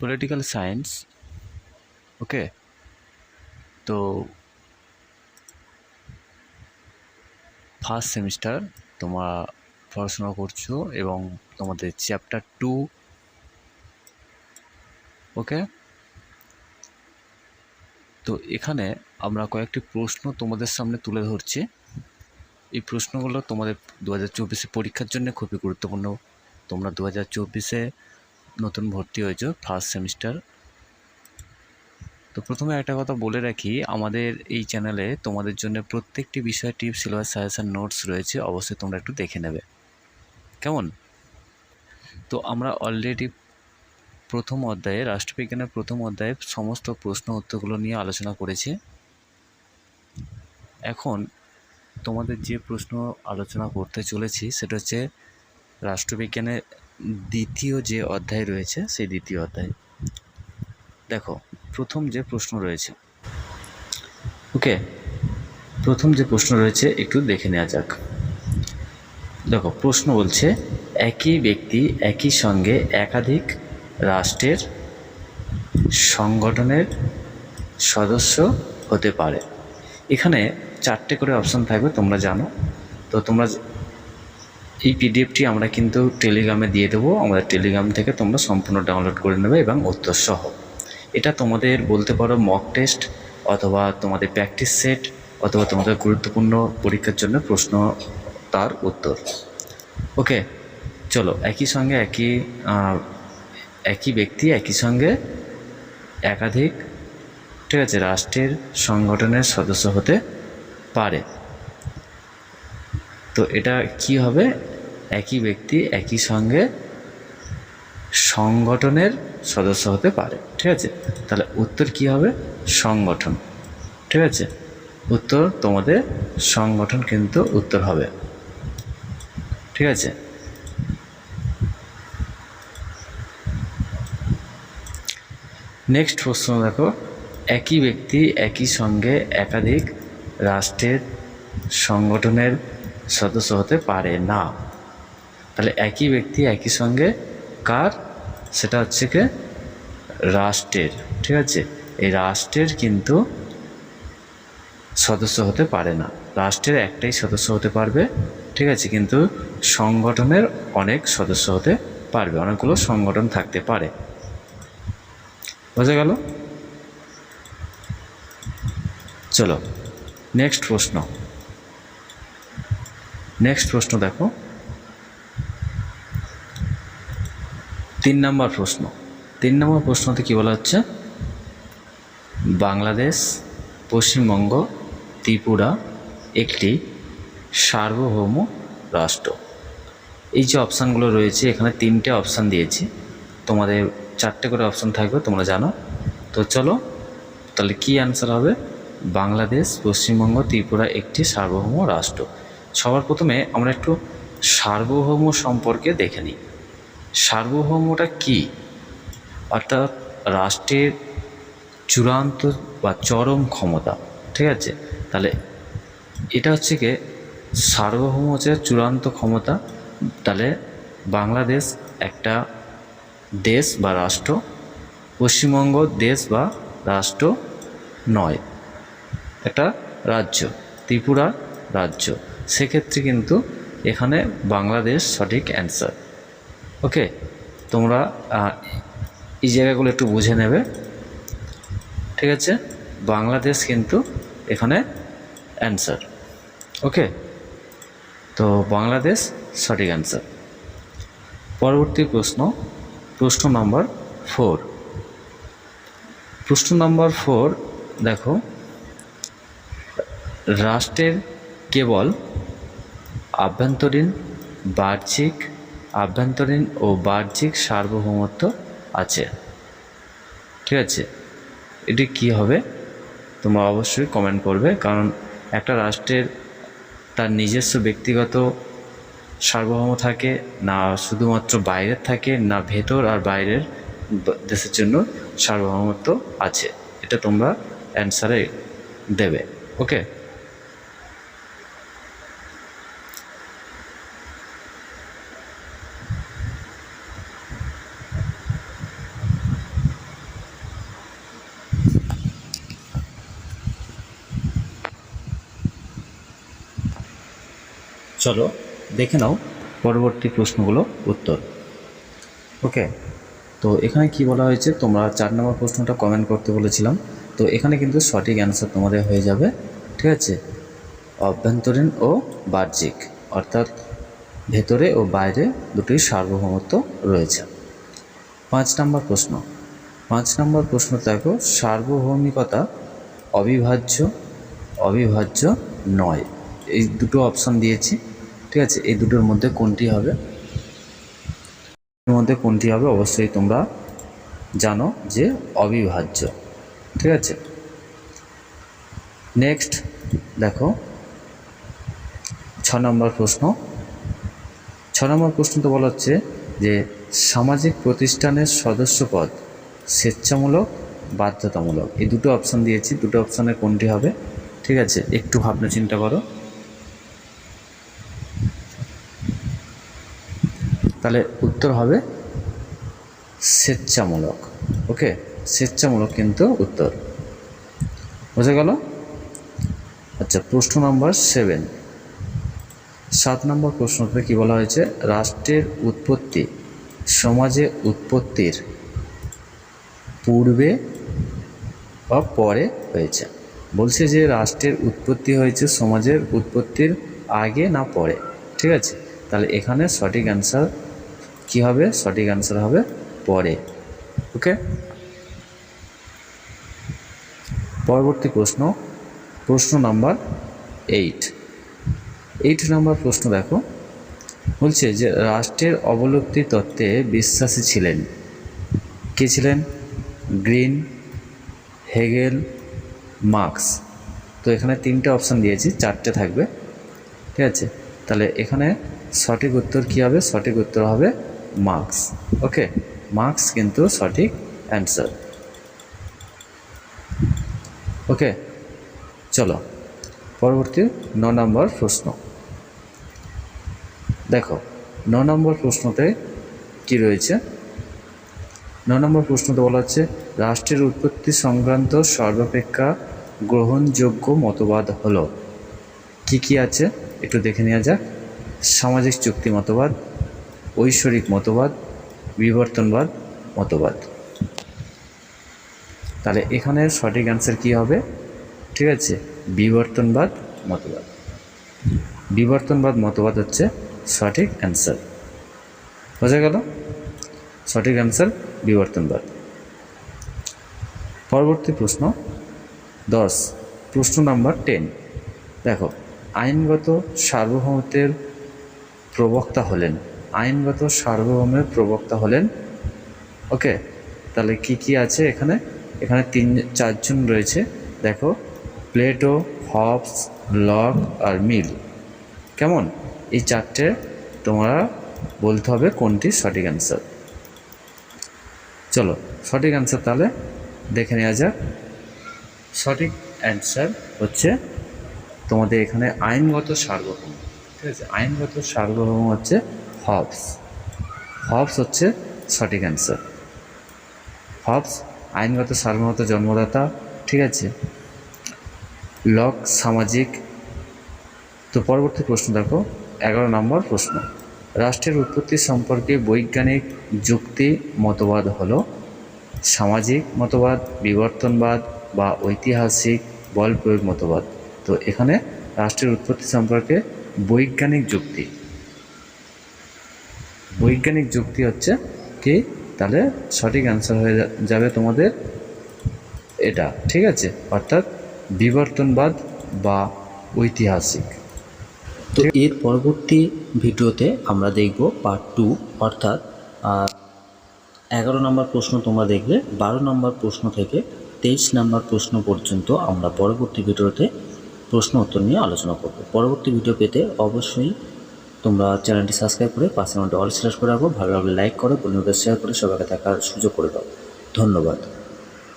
Political science ওকে তো first semester তোমরা পড়াশোনা করছ এবং তোমাদের চ্যাপ্টার টু ওকে তো এখানে আমরা কয়েকটি প্রশ্ন তোমাদের সামনে তুলে ধরছি। এই প্রশ্নগুলো তোমাদের দু হাজার চব্বিশে পরীক্ষার জন্য খুবই গুরুত্বপূর্ণ। তোমরা দু হাজার চব্বিশে নতুন ভর্তি হয়েছো ফার্স্ট সেমিস্টার তো প্রথমে একটা কথা বলে রাখি, আমাদের এই চ্যানেলে তোমাদের জন্য প্রত্যেকটি বিষয় টিপস সিলেবাস সাজেশন নোটস রয়েছে, অবশ্যই তোমরা একটু দেখে নেবে। কেমন? তো আমরা অলরেডি প্রথম অধ্যায়ে, রাষ্ট্রবিজ্ঞানের প্রথম অধ্যায়ে সমস্ত প্রশ্ন উত্তরগুলো নিয়ে আলোচনা করেছি। এখন তোমাদের যে প্রশ্ন আলোচনা করতে চলেছি, সেটা হচ্ছে রাষ্ট্রবিজ্ঞানের দ্বিতীয় যে অধ্যায় রয়েছে, সেই দ্বিতীয় অধ্যায়। দেখো, প্রথম যে প্রশ্ন রয়েছে, ওকে? প্রথম যে প্রশ্ন রয়েছে, একটু দেখে নেওয়া যাক। দেখো, প্রশ্ন বলছে, একই ব্যক্তি একই সঙ্গে একাধিক রাষ্ট্রের সংগঠনের সদস্য হতে পারে। এখানে চারটে করে অপশন থাকবে, তোমরা জানো। তো তোমরা এই পিডিএফটি আমরা কিন্তু টেলিগ্রামে দিয়ে দেবো। আমাদের টেলিগ্রাম থেকে তোমরা সম্পূর্ণ ডাউনলোড করে নেবে এবং উত্তর সহ এটা তোমাদের বলতে পারো মক টেস্ট অথবা তোমাদের প্র্যাকটিস সেট অথবা তোমাদের গুরুত্বপূর্ণ পরীক্ষার জন্য প্রশ্ন তার উত্তর। ওকে চলো, একই সঙ্গে একই একই ব্যক্তি, একই সঙ্গে একাধিক, ঠিক আছে, রাষ্ট্রের সংগঠনের সদস্য হতে পারে। তো এটা কি হবে? একই ব্যক্তি, একই সঙ্গে সংগঠনের সদস্য হতে পারে, ঠিক আছে? তাহলে উত্তর কি হবে? সংগঠন, ঠিক আছে? উত্তর তোমাদের সংগঠন কিন্তু উত্তর হবে, ঠিক আছে? নেক্সট প্রশ্ন দেখো। একই ব্যক্তি একই সঙ্গে একাধিক রাষ্ট্রের সংগঠনের সদস্য হতে পারে না। তাহলে একই ব্যক্তি একই সঙ্গে কার? সেটা হচ্ছে কি? রাষ্ট্রের। ঠিক আছে? এই রাষ্ট্রের কিন্তু সদস্য হতে পারে না। রাষ্ট্রের একটাই সদস্য হতে পারবে। ঠিক আছে? কিন্তু সংগঠনের অনেক সদস্য হতে পারবে। অনেকগুলো সংগঠন থাকতে পারে। বোঝা গেল? চলো নেক্সট প্রশ্ন। নেক্সট প্রশ্ন দেখো। তিন নম্বর প্রশ্ন। তিন নম্বর প্রশ্নতে কী বলা হচ্ছে? বাংলাদেশ, পশ্চিমবঙ্গ, ত্রিপুরা একটি সার্বভৌম রাষ্ট্র। এই যে অপশানগুলো রয়েছে, এখানে তিনটে অপশান দিয়েছি। তোমাদের চারটে করে অপশান থাকবে, তোমরা জানো। তো চলো, তাহলে কি অ্যান্সার হবে? বাংলাদেশ, পশ্চিমবঙ্গ, ত্রিপুরা একটি সার্বভৌম রাষ্ট্র। সবার প্রথমে আমরা একটু সার্বভৌম সম্পর্কে দেখে নিই। সার্বভৌমটা কি? অর্থাৎ রাষ্ট্রের চূড়ান্ত বা চরম ক্ষমতা, ঠিক আছে? তাহলে এটা হচ্ছে কি, সার্বভৌম হচ্ছে চূড়ান্ত ক্ষমতা। তাহলে বাংলাদেশ একটা দেশ বা রাষ্ট্র, পশ্চিমবঙ্গ দেশ বা রাষ্ট্র নয়। একটা রাজ্য, ত্রিপুরা রাজ্য। সেক্ষেত্রে কিন্তু এখানে বাংলাদেশ সঠিক অ্যান্সার ওকে তোমরা এই জায়গাগুলো একটু বুঝে নেবে। ঠিক আছে? বাংলাদেশ কিন্তু এখানে অ্যান্সার ওকে তো বাংলাদেশ সঠিক অ্যান্সার পরবর্তী প্রশ্ন। প্রশ্ন নম্বর ফোর। প্রশ্ন নম্বর ফোর, দেখো। রাষ্ট্রের কেবল আভ্যন্তরীণ, বাহ্যিক, আভ্যন্তরীণ ও বাহ্যিক সার্বভৌমত্ব আছে। ঠিক আছে? এটি কি হবে? তোমরা অবশ্যই কমেন্ট করবে, কারণ একটা রাষ্ট্রের তার নিজস্ব ব্যক্তিগত সার্বভৌম থাকে, না শুধুমাত্র বাইরের থাকে, না ভেতর আর বাইরের দেশের জন্য সার্বভৌমত্ব আছে। এটা তোমরা অ্যান্সারে দেবে। ওকে চলো। দেখে নাও পরবর্তী প্রশ্নগুলো উত্তর। ওকে, তো এখানে কি বলা হয়েছে? তোমরা চার নম্বর প্রশ্নটা কমেন্ট করতে বলেছিলাম। তো এখানে কিন্তু সঠিক অ্যান্সার তোমাদের হয়ে যাবে, ঠিক আছে? অভ্যন্তরীণ ও বাহ্যিক, অর্থাৎ ভেতরে ও বাইরে দুটোই সার্বভৌমত্ব রয়েছে। পাঁচ নম্বর প্রশ্ন, পাঁচ নম্বর প্রশ্ন দেখো, সার্বভৌমিকতা অবিভাজ্য অবিভাজ্য নয়। এই দুটো অপশন দিয়েছি। ঠিক আছে? এই দুটোর মধ্যে কোনটি হবে? মধ্যে কোনটি হবে? অবশ্যই তোমরা জানো যে অবিভাজ্য। ঠিক আছে? নেক্সট দেখো। ছ নম্বর প্রশ্ন। ছ নম্বর প্রশ্ন তো বলা হচ্ছে যে সামাজিক প্রতিষ্ঠানের সদস্যপদ স্বেচ্ছামূলক, বাধ্যতামূলক। এই দুটো অপশন দিয়েছি। দুটো অপশনে কোনটি হবে? ঠিক আছে? একটু ভাবনা চিন্তা করো। তাহলে উত্তর হবে স্বেচ্ছামূলক। ওকে স্বেচ্ছামূলক কিন্তু উত্তর। বোঝা গেল? আচ্ছা প্রশ্ন নম্বর সেভেন সাত নম্বর প্রশ্নতে কি বলা হয়েছে? রাষ্ট্রের উৎপত্তি, সমাজে উৎপত্তির পূর্বে বা পরে হয়েছে। বলছে যে রাষ্ট্রের উৎপত্তি হয়েছে সমাজের উৎপত্তির আগে না পরে। ঠিক আছে? তাহলে এখানে সঠিক অ্যান্সার কি হবে? সঠিক অ্যান্সার হবে পরে। ওকে পরবর্তী প্রশ্ন। প্রশ্ন নাম্বার এইট এইট নাম্বার প্রশ্ন দেখো। বলছে যে, রাষ্ট্রের অবলুপ্তি তত্ত্বে বিশ্বাসী ছিলেন। কে ছিলেন? Green, Hegel, Marx. তো এখানে তিনটে অপশান দিয়েছি, চারটে থাকবে। ঠিক আছে? তাহলে এখানে সঠিক উত্তর কী হবে? সঠিক উত্তর হবে মার্কস ওকে মার্কস কিন্তু সঠিক অ্যান্সার ওকে চলো, পরবর্তী ন নম্বর প্রশ্ন। দেখো, ন নম্বর প্রশ্নতে কি রয়েছে? ন নম্বর প্রশ্নতে বলা হচ্ছে, রাষ্ট্রের উৎপত্তি সংক্রান্ত সর্বাপেক্ষা গ্রহণযোগ্য মতবাদ হলো। কি কি আছে? একটু দেখে নেওয়া যাক। সামাজিক চুক্তি মতবাদ ঐশ্বরিক মতবাদ, বিবর্তনবাদ, মতবাদ। তাহলে এখানে সঠিক অ্যান্সার কী হবে? ঠিক আছে, বিবর্তনবাদ, মতবাদ। বিবর্তনবাদ, মতবাদ হচ্ছে সঠিক অ্যান্সার বোঝা গেল? সঠিক অ্যান্সার বিবর্তনবাদ। পরবর্তী প্রশ্ন দশ। প্রশ্ন নাম্বার টেন দেখো, আইনগত সার্বভৌমত্বের প্রবক্তা হলেন আইনগত সার্বভৌমের প্রবক্তা হলেন। ওকে, তাহলে কি কি আছে এখানে? এখানে তিন, চারজন রয়েছে। দেখো, প্লেটো, হবস, লক আর মিল। কেমন? এই চারটে তোমরা বলতে হবে কোনটি সঠিক অ্যান্সার চলো, সঠিক অ্যান্সার তাহলে দেখে নেওয়া যাক। সঠিক অ্যান্সার হচ্ছে তোমাদের এখানে আইনগত সার্বভৌম। ঠিক আছে? আইনগত সার্বভৌম হচ্ছে হবস হবস হচ্ছে সঠিক অ্যান্সার হবস আইনগত সার্বভৌমত জন্মদাতা, ঠিক আছে? লক, সামাজিক, তো পরবর্তী প্রশ্ন দেখো, এগারো নম্বর প্রশ্ন। রাষ্ট্রের উৎপত্তি সম্পর্কে বৈজ্ঞানিক যুক্তি মতবাদ হল সামাজিক মতবাদ, বিবর্তনবাদ বা ঐতিহাসিক বল প্রয়োগ মতবাদ। তো এখানে রাষ্ট্রের উৎপত্তি সম্পর্কে বৈজ্ঞানিক যুক্তি। বৈজ্ঞানিক যুক্তি হচ্ছে কি, তাহলে সঠিক অ্যান্সার হয়ে যাবে তোমাদের এটা, ঠিক আছে? অর্থাৎ বিবর্তনবাদ বা ঐতিহাসিক। তো এর পরবর্তী ভিডিওতে আমরা দেখব পার্ট টু অর্থাৎ এগারো নম্বর প্রশ্ন তোমরা দেখবে, বারো নম্বর প্রশ্ন থেকে তেইশ নম্বর প্রশ্ন পর্যন্ত আমরা পরবর্তী ভিডিওতে প্রশ্ন উত্তর নিয়ে আলোচনা করব। পরবর্তী ভিডিও পেতে অবশ্যই তোমরা চ্যানেলটি সাবস্ক্রাইব করে পাশে অল সিলেক্ট করে রাখো। ভালো লাগলে লাইক করো, বন্ধুদের শেয়ার করে সবাইকে থাকার সুযোগ করে দাও। ধন্যবাদ।